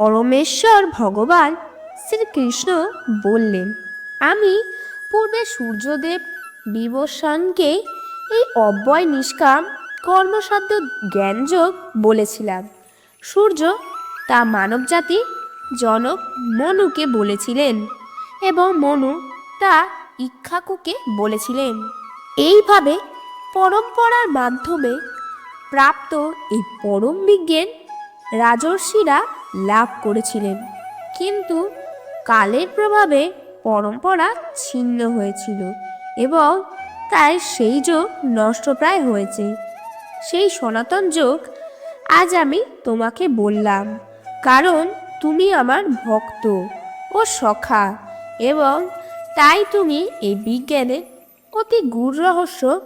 পরমেশ্বর ভগবান শ্রীকৃষ্ণ বললেন, আমি পূর্বে সূর্যদেব বিবস্বানকে এই অব্যয় নিষ্কাম কর্মসাধ্য জ্ঞানযোগ বলেছিলাম। সূর্য তা মানবজাতি জনক মনুকে বলেছিলেন এবং মনু তা ইক্ষাকুকে বলেছিলেন। এইভাবে পরম্পরার মাধ্যমে প্রাপ্ত এই পরম বিজ্ঞান রাজর্ষিরা লাভ করেছিলেন। কিন্তু কালের প্রভাবে পরম্পরা ছিন্ন হয়েছিল এবং তাই সেই যোগ নষ্টপ্রায় হয়েছে। সেই সনাতন যোগ আজ আমি তোমাকে বললাম, কারণ তুমি আমার ভক্ত ও সখা এবং তাই তুমি এই বিজ্ঞানের অতি গূঢ় রহস্য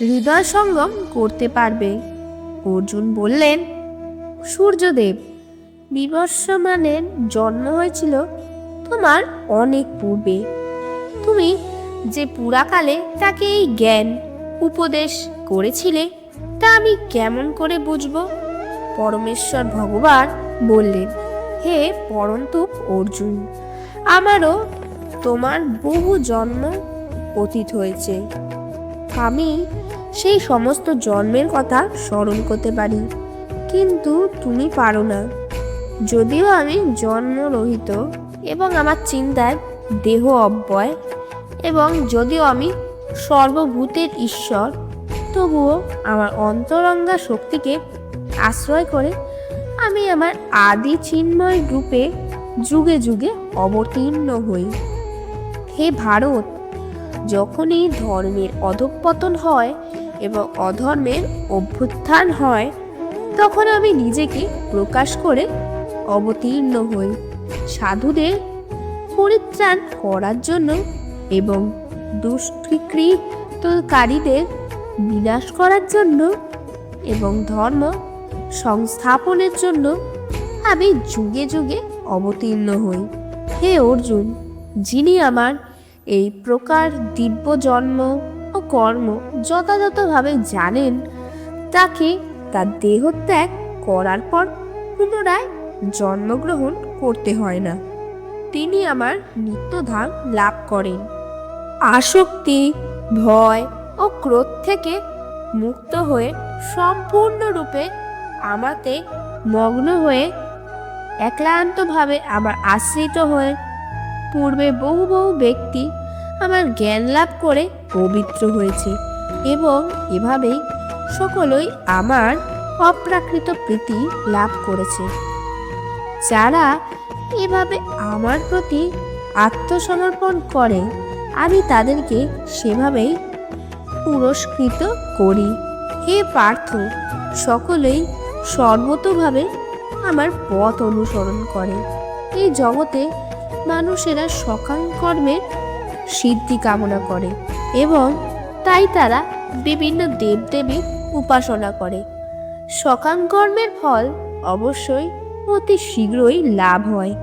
হৃদয় সঙ্গম করতে পারবে। অর্জুন বললেন, সূর্যদেব বিবস্বমানের জন্ম হয়েছিল তোমার অনেক পূর্বে। তুমি যে পুরাকালে তাকে এই জ্ঞান, উপদেশ করেছিলে, তা আমি কেমন করে বুঝব? পরমেশ্বর ভগবান বললেন, হে পরন্তুপ অর্জুন, আমারও তোমার বহু জন্ম অতীত হয়েছে। আমি সেই সমস্ত জন্মের কথা স্মরণ করতে পারি, কিন্তু তুমি পারো না। যদিও আমি জন্মরহিত এবং আমার চিন্তায় দেহ অব্যয় এবং যদিও আমি সর্বভূতের ঈশ্বর, তবুও আমার অন্তরঙ্গা শক্তিকে আশ্রয় করে আমি আমার আদি চিন্ময় রূপে যুগে যুগে অবতীর্ণ হই। হে ভারত, যখনই ধর্মের অধঃপতন হয় এবং অধর্মের অভ্যুত্থান হয়, তখন আমি নিজেকে প্রকাশ করে অবতীর্ণ হই। সাধুদের পরিত্রাণ করার জন্য এবং দুষ্কৃতকারীদের বিনাশ করার জন্য এবং ধর্ম সংস্থাপনের জন্য আমি যুগে যুগে অবতীর্ণ হই। হে অর্জুন, যিনি আমার এই প্রকার দিব্য জন্ম ও কর্ম যথাযথভাবে জানেন, তাকে তার দেহত্যাগ করার পর পুনরায় জন্মগ্রহণ করতে হয় না। তিনি আমার নিত্যধাম লাভ করেন। আসক্তি, ভয় ও ক্রোধ থেকে মুক্ত হয়ে সম্পূর্ণরূপে আমাতে মগ্ন হয়ে এক্লান্তভাবে আমার আশ্রিত হয়ে পূর্বে বহু বহু ব্যক্তি আমার জ্ঞান লাভ করে পবিত্র হয়েছে এবং এভাবেই সকলেই আমার অপ্রাকৃত প্রীতি লাভ করেছে। যারা এভাবে আমার প্রতি আত্মসমর্পণ করে, আমি তাদেরকে সেভাবেই পুরস্কৃত করি। হে পার্থ, সকলেই সর্বতভাবে আমার পথ অনুসরণ করে। এই জগতে মানুষেরা সকাল কর্মের সিদ্ধি কামনা করে এবং তাই তারা বিভিন্ন দেবদেবীর উপাসনা করে। সকাম কর্মের ফল অবশ্যই অতি শীঘ্রই লাভ হয়।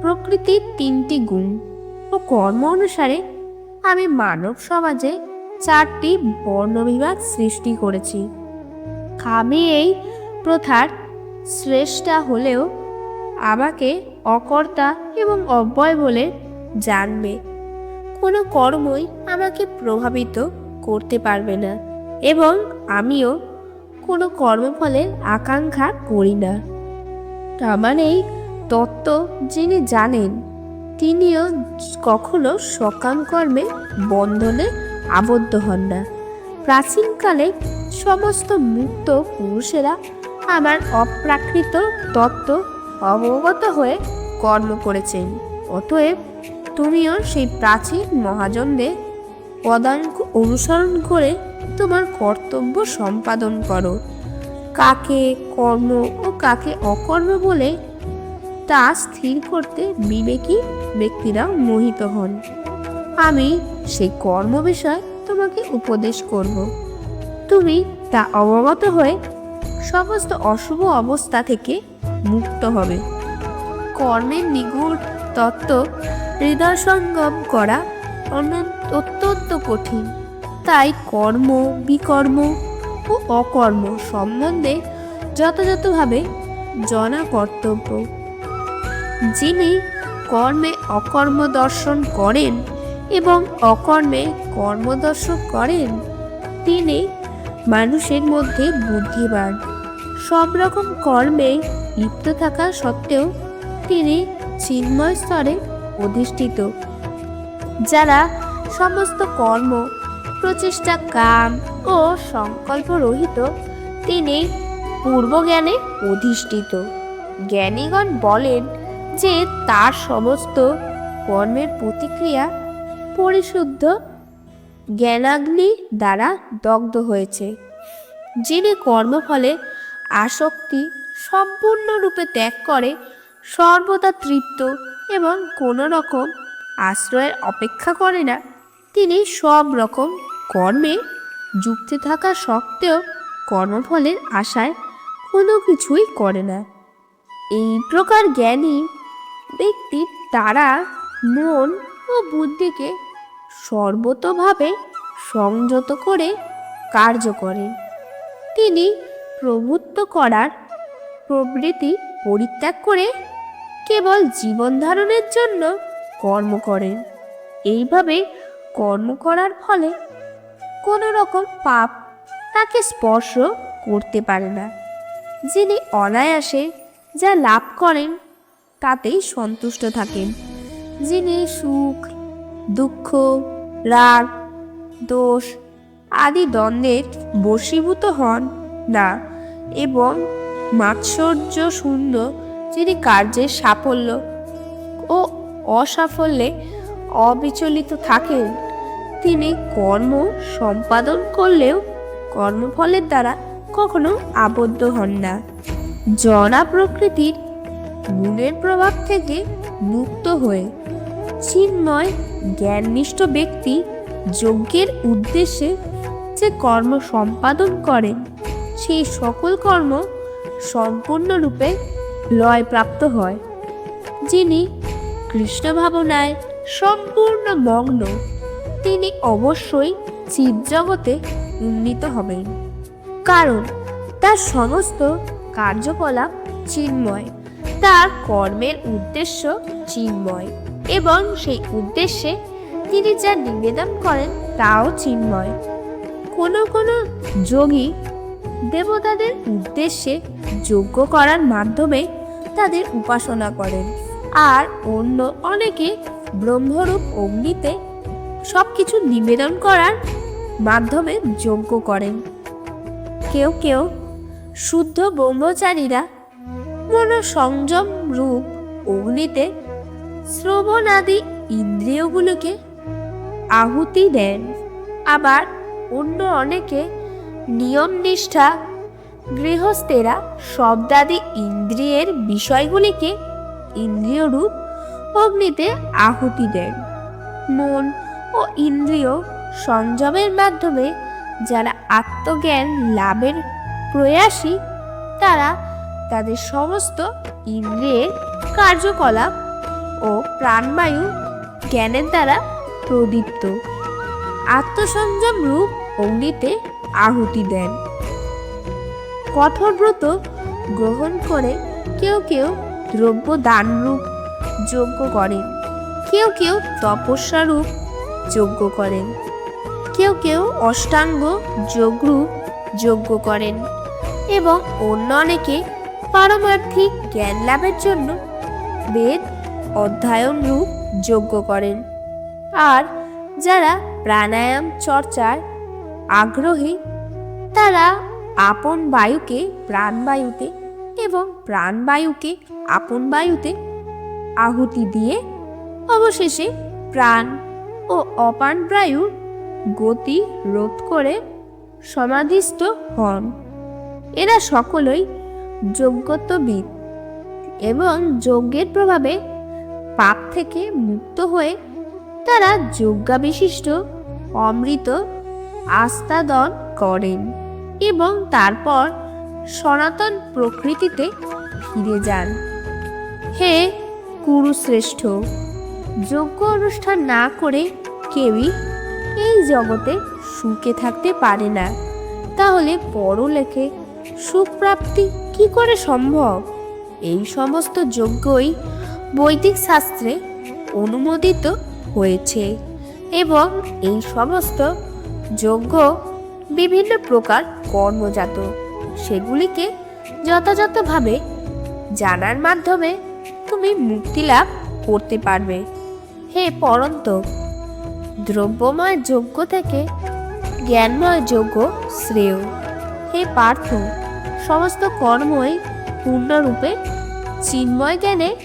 প্রকৃতির তিনটি গুণ ও কর্ম অনুসারে আমি মানব সমাজে চারটি বর্ণবিভাগ সৃষ্টি করেছি। আমি এই প্রথার শ্রেষ্ঠা হলেও আমাকে অকর্তা এবং অব্যয় বলে জানবে। কোনো কর্মই আমাকে প্রভাবিত করতে পারবে না এবং আমিও কোনো কর্মফলের আকাঙ্ক্ষা করি না। আমার এই তত্ত্ব যিনি জানেন, তিনিও কখনো সকাম কর্মে বন্ধনে আবদ্ধ হন না। প্রাচীনকালে সমস্ত মুক্ত পুরুষেরা আমার অপ্রাকৃত তত্ত্ব অবগত হয়ে কর্ম করেছেন। অতএব তুমিও সেই প্রাচীন মহাজনদের পদাঙ্ক অনুসরণ করে তোমার কর্তব্য সম্পাদন করো। কাকে কর্ম ও কাকে অকর্ম বলে তা স্থির করতে বিবেকী ব্যক্তিরা মোহিত হন। আমি সেই কর্ম বিষয় তোমাকে উপদেশ করব। তুমি তা অবগত হয়ে সমস্ত অশুভ অবস্থা থেকে মুক্ত হবে। কর্মের নিগুড় তত্ত্ব হৃদয় সঙ্গম করা অত্যন্ত কঠিন। তাই কর্ম, বিকর্ম ও অকর্ম সম্বন্ধে যথাযথভাবে জানা কর্তব্য। যিনি কর্মে অকর্ম দর্শন করেন এবং অকর্মে কর্মদর্শন করেন, তিনি মানুষের মধ্যে বুদ্ধিমান। সব রকম কর্মে লিপ্ত থাকা সত্ত্বেও তিনি চিন্ময় স্তরে অধিষ্ঠিত। যারা সমস্ত কর্ম প্রচেষ্টা কাম ও সংকল্প রহিত তিনি পূর্বজ্ঞানে অধিষ্ঠিত। জ্ঞানীগণ বলেন যে তার সমস্ত কর্মের প্রতিক্রিয়া পরিশুদ্ধ জ্ঞানাগ্নি দ্বারা দগ্ধ হয়েছে, যিনি কর্মফলে আসক্তি সম্পূর্ণরূপে ত্যাগ করে, সর্বদা তৃপ্ত এবং কোনো রকম আশ্রয়ের অপেক্ষা করে না। তিনি সব রকম কর্মে যুক্তি থাকা সত্ত্বেও কর্মফলের আশায় কোনো কিছুই করে না। এই প্রকার জ্ঞানী ব্যক্তি তারা মন ও বুদ্ধিকে সর্বতভাবে সংযত করে কার্য করেন তিনি প্রভুত্ব করার প্রবৃত্তি পরিত্যাগ করে কেবল জীবন ধারণের জন্য কর্ম করেন। এইভাবে কর্ম করার ফলে কোনো রকম পাপ তাকে স্পর্শ করতে পারে না। যিনি অনায়াসে যা লাভ করেন, তাতেই সন্তুষ্ট থাকেন। যিনি সুখ, দুঃখ, রাগ, দোষ আদি দ্বন্দ্বের বশীভূত হন না এবং মাৎসর্য শূন্য যিনি কার্যের সাফল্য ও অসাফল্যে অবিচলিত থাকেন। তিনি কর্ম সম্পাদন করলেও কর্মফলের দ্বারা কখনো আবদ্ধ হন না। জড়া প্রকৃতির গুণের প্রভাব থেকে মুক্ত হয়ে চিন্ময়, জ্ঞাননিষ্ঠ ব্যক্তি যজ্ঞের উদ্দেশ্যে যে কর্ম সম্পাদন করেন সেই সকল কর্ম সম্পূর্ণরূপে লয়প্রাপ্ত হয়, যিনি কৃষ্ণ ভাবনায় সম্পূর্ণ মগ্ন তিনি অবশ্যই জীবজগতে উন্নীত হবেন। কারণ তার সমস্ত কার্যকলাপ চিন্ময়। তার কর্মের উদ্দেশ্য চিন্ময় এবং সেই উদ্দেশ্যে তিনি যা নিবেদন করেন তাও চিন্ময়। কোনো কোনো যোগী দেবতাদের উদ্দেশ্যে যজ্ঞ করার মাধ্যমে তাদের উপাসনা করেন। আর অন্য অনেকে ব্রহ্মরূপ অগ্নিতে সব কিছু নিবেদন করার মাধ্যমে যজ্ঞ করেন। কেউ কেউ শুদ্ধ ব্রহ্মচারীরা মন সংযম রূপ অগ্নিতে শ্রবণাদি ইন্দ্রিয়গুলোকে আহুতি দেন। আবার অন্য অনেকে নিয়ম নিষ্ঠা গৃহস্থেরা শব্দাদি ইন্দ্রিয়ের বিষয়গুলিকে ইন্দ্রিয় রূপ অগ্নিতে আহুতি দেন। মন ও ইন্দ্রিয় সংযমের মাধ্যমে যারা আত্মজ্ঞান লাভের প্রয়াসী, তারা তাদের সমস্ত ইন্দ্রিয়ের কার্যকলাপ ও প্রাণবায়ু জ্ঞানের দ্বারা প্রদীপ্ত। আত্মসংযম রূপ অগ্নিতে আহুতি দেন। কঠোর ব্রত গ্রহণ করে কেউ কেউ দ্রব্য দানরূপ যজ্ঞ করেন। কেউ কেউ তপস্যা রূপ যজ্ঞ করেন। কেউ কেউ অষ্টাঙ্গ যোগরূপ যজ্ঞ করেন এবং অন্য অনেকে পারমার্থিক জ্ঞান লাভের জন্য বেদ অধ্যয়ন রূপ যজ্ঞ করেন। আর যারা প্রাণায়াম চর্চায় আগ্রহী, তারা আপন বায়ুকে প্রাণবায়ুতে এবং প্রাণবায়ুকে আপন বায়ুতে আহুতি দিয়ে অবশেষে প্রাণ ও অপান বায়ুর গতি রোধ করে সমাধিস্থ হন। এরা সকলেই যোগ্যত্ববিদ এবং যজ্ঞের প্রভাবে পাপ থেকে মুক্ত হয়ে তারা যজ্ঞাবিশিষ্ট অমৃত আস্তাদন করেন এবং তারপর সনাতন প্রকৃতিতে ফিরে যান। হে কুরুশ্রেষ্ঠ যোগ্য অনুষ্ঠান না করে কেউই এই জগতে সুখে থাকতে পারে না। তাহলে পরলেখে সুখ প্রাপ্তি কি করে সম্ভব? এই সমস্ত যজ্ঞই বৈদিক শাস্ত্রে অনুমোদিত হয়েছে এবং এই সমস্ত যজ্ঞ বিভিন্ন প্রকার কর্মজাত, সেগুলিকে যথাযথভাবে জানার মাধ্যমে তুমি মুক্তি লাভ করতে পারবে। হে পরন্ত। দ্রব্যময় যোগ্য থেকে জ্ঞানময় যোগ্য শ্রেয়। হে পার্থ, সমস্ত কর্মই পূর্ণরূপে চিন্ময় জ্ঞানে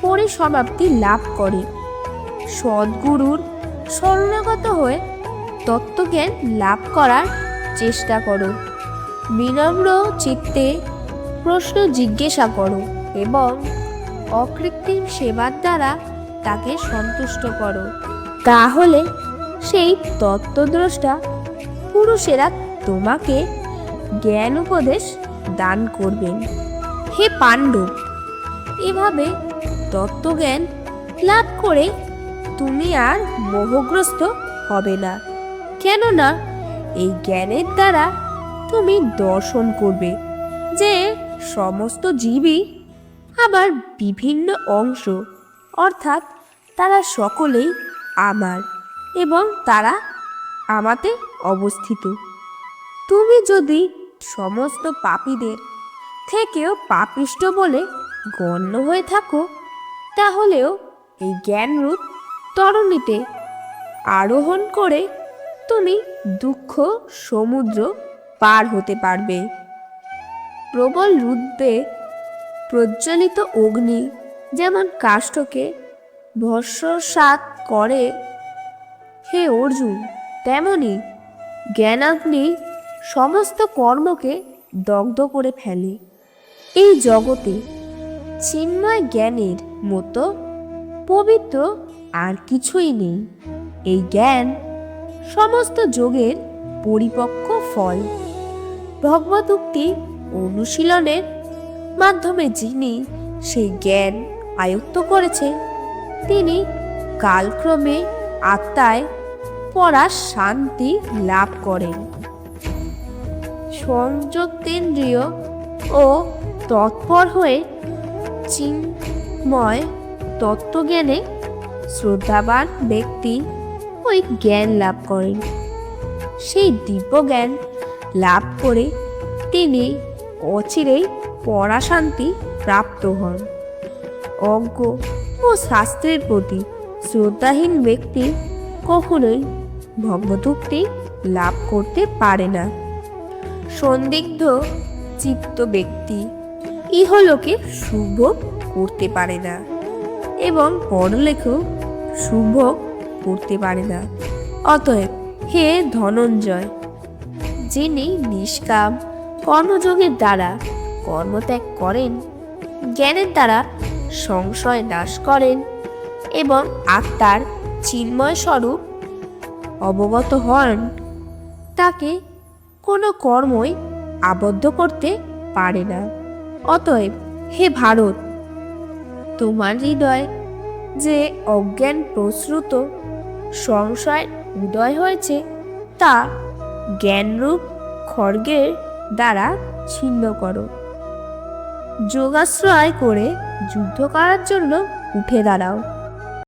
পরিসমাপ্তি লাভ করে। সদ্গুরুর শরণাগত হয়ে তত্ত্বজ্ঞান লাভ করার চেষ্টা করো। বিনম্র চিত্তে প্রশ্ন জিজ্ঞাসা করো এবং অকৃত্রিম সেবার দ্বারা তাকে সন্তুষ্ট করো। তাহলে সেই তত্ত্বদ্রষ্টা পুরুষেরা তোমাকে জ্ঞান উপদেশ দান করবেন। হে পাণ্ডব, এভাবে তত্ত্বজ্ঞান লাভ করে তুমি আর মোহগ্রস্ত হবে না। কেননা এই জ্ঞানের দ্বারা তুমি দর্শন করবে যে সমস্ত জীবই আবার বিভিন্ন অংশ অর্থাৎ তারা সকলেই আমার এবং তারা আমাতে অবস্থিত। তুমি যদি সমস্ত পাপীদের থেকেও পাপিষ্ট বলে গণ্য হয়ে থাকো, তাহলেও এই জ্ঞানরূপ তরণীতে আরোহণ করে তুমি দুঃখ সমুদ্র পার হতে পারবে। প্রবল রুদ্রে প্রজ্বলিত অগ্নি যেমন কাষ্ঠকে ভস্মসাত করে হে অর্জুন, তেমনি জ্ঞানাগ্নি সমস্ত কর্মকে দগ্ধ করে ফেলে। এই জগতে চিন্ময় জ্ঞানের মতো পবিত্র আর কিছুই নেই। এই জ্ঞান সমস্ত যোগের পরিপক্ক ফল। ভগবদুক্তি অনুশীলনের মাধ্যমে যিনি সেই জ্ঞান আয়ত্ত করেছে। তিনি কালক্রমে আত্মায় পড়া শান্তি লাভ করেন। সংযুক্তেন্দ্রীয় ও তৎপর হয়ে চিন্ময় তত্ত্বজ্ঞানে শ্রদ্ধাবান ব্যক্তি ওই জ্ঞান লাভ করেন। সেই দিব্য জ্ঞান লাভ করে তিনি অচিরেই পরাশান্তি প্রাপ্ত হন। অজ্ঞ ও শাস্ত্রের প্রতি শ্রদ্ধাহীন ব্যক্তি কখনোই ভগবতুক্তি লাভ করতে পারে না। সন্দিগ্ধ চিত্ত ব্যক্তি ইহলোকে শুভ করতে পারে না এবং পরলেখেও শুভ করতে পারে না। অতএব হে ধনঞ্জয়, যিনি নিষ্কাম কর্মযোগের দ্বারা কর্মত্যাগ করেন, জ্ঞানের দ্বারা সংশয় নাশ করেন এবং আত্মার চিন্ময় স্বরূপ অবগত হন। তাকে কোনো কর্মই আবদ্ধ করতে পারে না। অতএব, হে ভারত, তোমার হৃদয় যে অজ্ঞান প্রসৃত সংশয় উদয় হয়েছে, তা জ্ঞানরূপ খড়গের দ্বারা ছিন্ন করো। যোগাশ্রয় করে যুদ্ধ করার জন্য উঠে দাঁড়াও।